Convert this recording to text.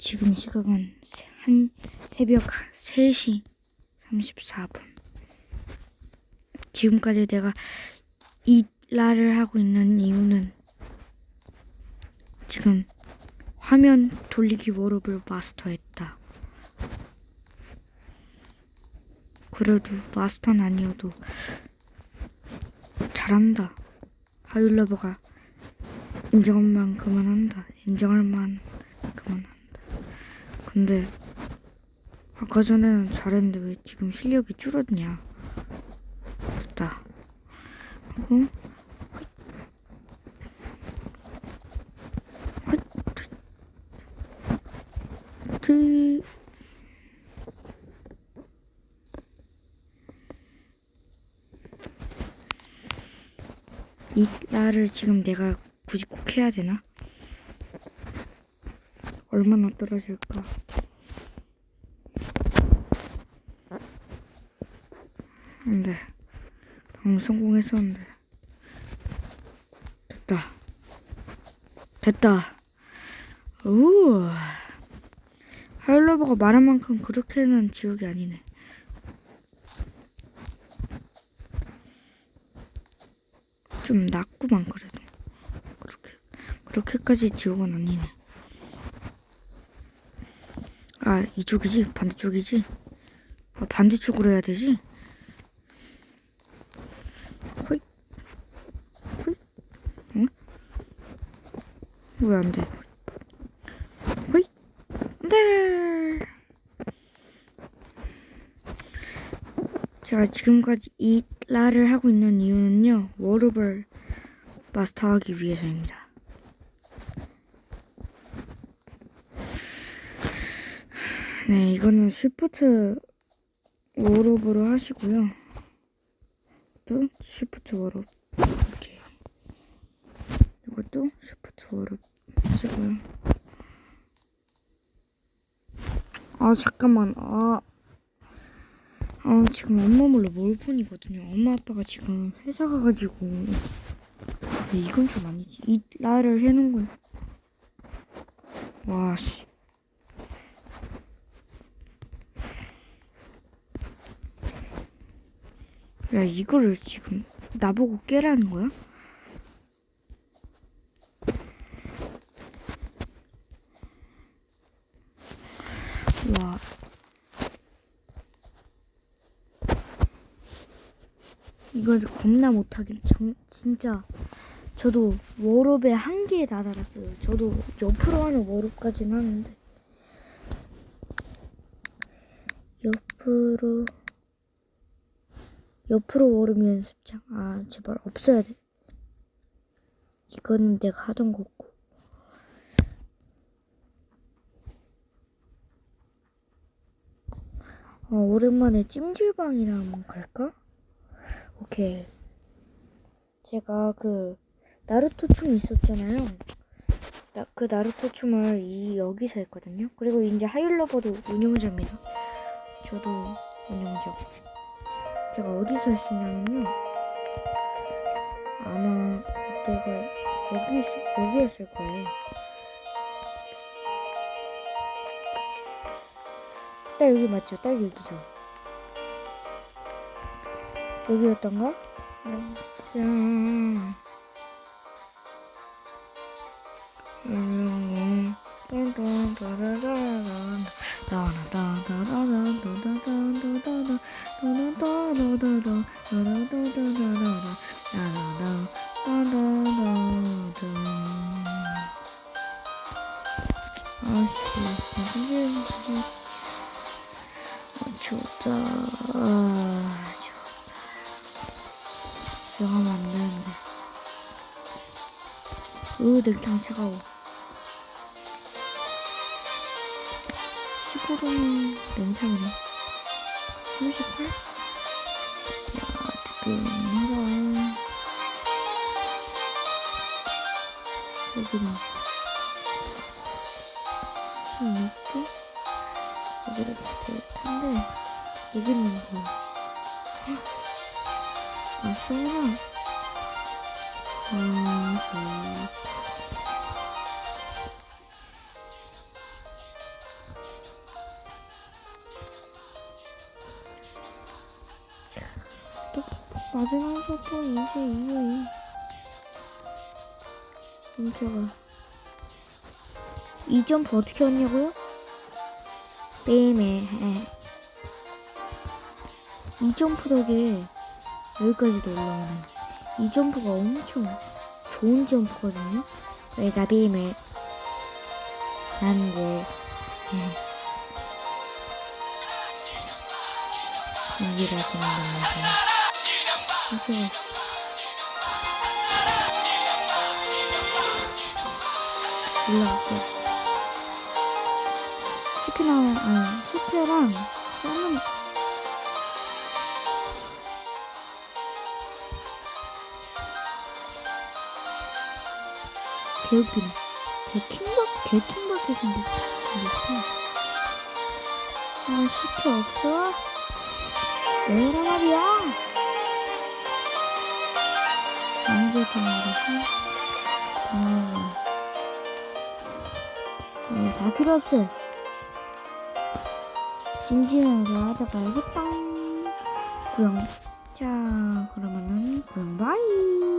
지금 시각은 한 새벽 3시 34분. 지금까지 내가 이 라를 하고 있는 이유는 지금 화면 돌리기 워업을 마스터했다. 그래도 마스터는 아니어도 잘한다. 하율러버가 인정할 만큼은 한다. 인정할 만큼은 한다. 근데 아까 전에는 잘했는데 왜 지금 실력이 줄었냐? 됐다. 하고 드이 나를 지금 내가 굳이 꼭 해야 되나? 얼마나 떨어질까? 안돼. 방금 성공했었는데. 됐다. 됐다. 우. 하일러버가 말한 만큼 그렇게는 지옥이 아니네. 좀 낫구만 그래도. 그렇게 그렇게까지 지옥은 아니네. 아 이쪽이지 반대쪽이지. 아, 반대쪽으로 해야 되지. 호이 호이 응? 왜 안 돼? 호이 네. 제가 지금까지 이 라를 하고 있는 이유는요 워룹을 마스터하기 위해서입니다. 네, 이거는 쉬프트 워룹으로 하시고요. 또 쉬프트 워룹 이렇게 이것도 쉬프트 워룹 하시고요. 아 잠깐만 아. 아 지금 엄마 몰래 몰폰이거든요. 엄마 아빠가 지금 회사 가가지고 근데 이건 좀 아니지. 이 라를 해놓은 건 와 씨. 야 이거를 지금 나보고 깨라는 거야? 와 이걸 겁나 못하긴 정, 진짜 저도 워롭의 한계에 다다랐어요. 저도 옆으로 하는 워롭까지는 하는데 옆으로 옆으로 워롭 연습장 아 제발 없어야 돼. 이거는 내가 하던 거고 어, 오랜만에 찜질방이나 한번 갈까? 오케이. 제가 그 나루토 춤이 있었잖아요. 나, 그 나루토 춤을 이 여기서 했거든요. 그리고 이제 하율러버도 운영자입니다. 저도 운영자. 제가 어디서 했냐면요. 아마 내가 여기 여기 했을 거예요. 딱 여기 맞죠? 딱 여기죠. 여기였던가? 아씨, 무슨 짓이야? 아, 진짜. 수영하면 안 되는데. 으, 냉탕 차가워. 15분 냉탕이네. 38? 야, 뜨끈하다. 여기는 16도? 여기도 따뜻한데, 여기는 뭐야? 맞습니다. 음, 마지막에서 또 이제 이후에 인터가 이 점프 어떻게 왔냐고요? 뱀에 예. 이 점프 덕에 여기까지도 올라오네. 이 점프가 엄청 좋은 점프거든요. 빔을 난 이제 예. 연기라서 만나고 진짜 올라갔고 치킨하면 아니 식혜랑 썰는 개웃기네 개 킹박 개 킹박해 생겼 생겼어 아 식혜 없어? 왜 이란 말이야 망설였던 말이야 아, 네, 다 필요 없어. 찜찜하게 하다가 해빵 구형. 자, 그러면은 구형 바이.